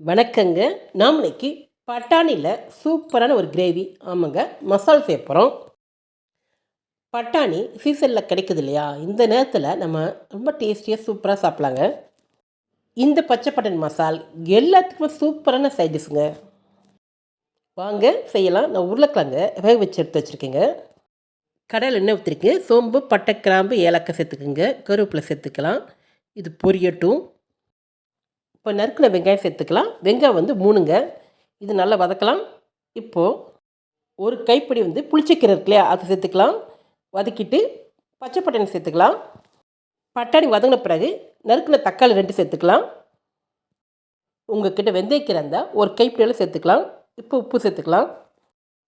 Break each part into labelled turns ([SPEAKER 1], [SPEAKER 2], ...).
[SPEAKER 1] வணக்கங்க. நாம் இன்னைக்கு பட்டாணியில் சூப்பரான ஒரு கிரேவி ஆமாங்க மசால் சேர்ப்புறோம் பட்டாணி சீசனில் கிடைக்குது இல்லையா? இந்த நேரத்தில் நம்ம ரொம்ப டேஸ்டியாக சூப்பராக சாப்பிட்லாங்க. இந்த பச்சை பட்டாணி மசால் எல்லாத்துக்குமே சூப்பரான சைடிஸுங்க வாங்க செய்யலாம். நான் உருளைக்கிழங்க வேக வச்சு எடுத்து வச்சுருக்கேங்க. கடையில் எண்ணெய் ஊற்றிருக்கு சோம்பு பட்டை கிராம்பு ஏலக்காய் சேர்த்துக்குங்க. கருவேப்பிலை சேர்த்துக்கலாம். இது பொரியட்டும். இப்போ நறுக்கின வெங்காயம் சேர்த்துக்கலாம். வெங்காயம் வந்து மூணுங்க. இது நல்லா வதக்கலாம். இப்போது ஒரு கைப்பிடி வந்து புளிச்சக்கீரை இருக்கு இல்லையா அதை சேர்த்துக்கலாம். வதக்கிட்டு பச்சை பட்டாணி சேர்த்துக்கலாம். பட்டாணி வதங்கின பிறகு நறுக்கின தக்காளி ரெண்டு சேர்த்துக்கலாம். உங்கள்கிட்ட வெந்தயக்கீரை இருந்தால் ஒரு கைப்பிடியில் சேர்த்துக்கலாம். இப்போ உப்பு சேர்த்துக்கலாம்.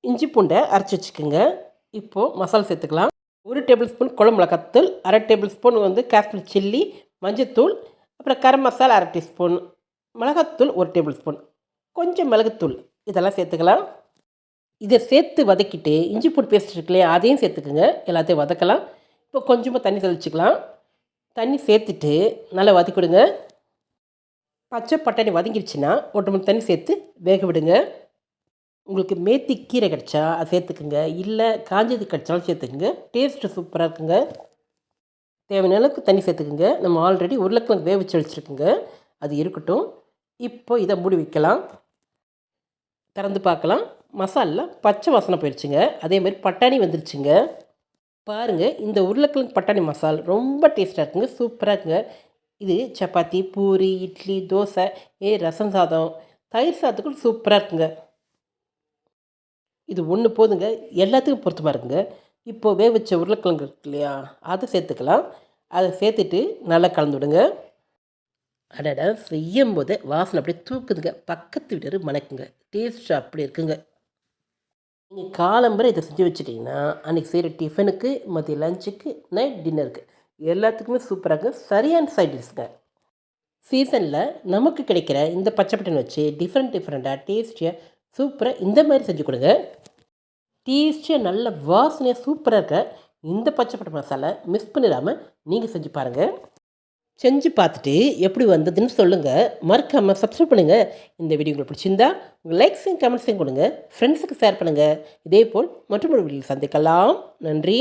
[SPEAKER 1] இஞ்சி பூண்டை அரைச்சி வச்சுக்கோங்க. இப்போது மசாலா சேர்த்துக்கலாம். ஒரு டேபிள் ஸ்பூன் குழம்பு மிளகாத்தூள் அரை டேபிள் ஸ்பூன் வந்து காஷ்மீர் சில்லி மஞ்சத்தூள் அப்புறம் கரம் மசாலா அரை டீஸ்பூன் மிளகாத்தூள் ஒரு டேபிள் ஸ்பூன் கொஞ்சம் மிளகுத்தூள். இதெல்லாம் சேர்த்துக்கலாம். இதை சேர்த்து வதக்கிட்டு இஞ்சி பூண்டு பேஸ்ட் இருக்கு இல்லையா அதையும் சேர்த்துக்குங்க. எல்லாத்தையும் வதக்கலாம். இப்போ கொஞ்சமாக தண்ணி தெளிச்சுக்கலாம். தண்ணி சேர்த்துட்டு நல்லா வதக்கிவிடுங்க பச்சை பட்டாணி வதங்கிடுச்சுன்னா ஒரு மூணு தண்ணி சேர்த்து வேக விடுங்க. உங்களுக்கு மேத்தி கீரை கிடச்சா அதை சேர்த்துக்குங்க. இல்லை காஞ்சது கிடச்சாலும் சேர்த்துக்குங்க. டேஸ்ட்டு சூப்பராக இருக்குங்க. தேவையான அளவுக்கு தண்ணி சேர்த்துக்குங்க. நம்ம ஆல்ரெடி உருளைக்கிழங்கு வேவிச்சு வச்சுருக்குங்க. அது இருக்கட்டும். இப்போ இதை மூடி வைக்கலாம். திறந்து பார்க்கலாம். மசாலா பச்சை வாசனை போயிடுச்சுங்க அதே மாதிரி பட்டாணி வந்துருச்சுங்க. பாருங்கள் இந்த உருளைக்கிழங்கு பட்டாணி மசால் ரொம்ப டேஸ்ட்டாக இருக்குங்க. சூப்பராக இருக்குங்க. இது சப்பாத்தி பூரி இட்லி தோசை ஏ ரசம் சாதம் தயிர் சாதத்துக்கும் சூப்பராக இருக்குங்க. இது ஒன்று போதுங்க. எல்லாத்துக்கும் பொருத்தமாக இருக்குங்க இப்போ வேக வச்ச உருளைக்கிழங்கு இருக்கு இல்லையா அதை சேர்த்துக்கலாம். அதை சேர்த்துட்டு நல்லா கலந்து விடுங்க. அடடா செய்யும் போதே வாசனை அப்படியே தூக்குதுங்க. பக்கத்து வீட்டு மணக்குங்க. டேஸ்ட் அப்படி இருக்குங்க. நீங்கள் காலம்பரை இதை செஞ்சு வச்சிட்டிங்கன்னா அன்றைக்கி செய்கிற டிஃபனுக்கு மதிய லஞ்சுக்கு நைட் டின்னருக்கு எல்லாத்துக்குமே சூப்பராக இருக்கும் சரியான சைட் டிஷ்ங்க சீசனில் நமக்கு கிடைக்கிற இந்த பச்சை பட்டன் வச்சு டிஃப்ரெண்ட் டிஃப்ரெண்ட்டாக டேஸ்டியாக சூப்பராக இந்த மாதிரி செஞ்சு கொடுங்க. டேஸ்டியாக நல்ல வாசனையாக சூப்பராக இருக்க இந்த பச்சைப்பட்ட மசாலா மிஸ் பண்ணிடாமல் நீங்கள் செஞ்சு பாருங்கள் செஞ்சு பார்த்துட்டு எப்படி வந்ததுன்னு சொல்லுங்கள் மறக்காமல் சப்ஸ்கிரைப் பண்ணுங்கள் இந்த வீடியோ உங்களுக்கு பிடிச்சிருந்தா உங்கள் லைக்ஸையும் கமெண்ட்ஸையும் கொடுங்க. ஃப்ரெண்ட்ஸுக்கு ஷேர் பண்ணுங்கள் இதே போல் மற்றொரு வீடியோ சந்திக்கலாம். நன்றி.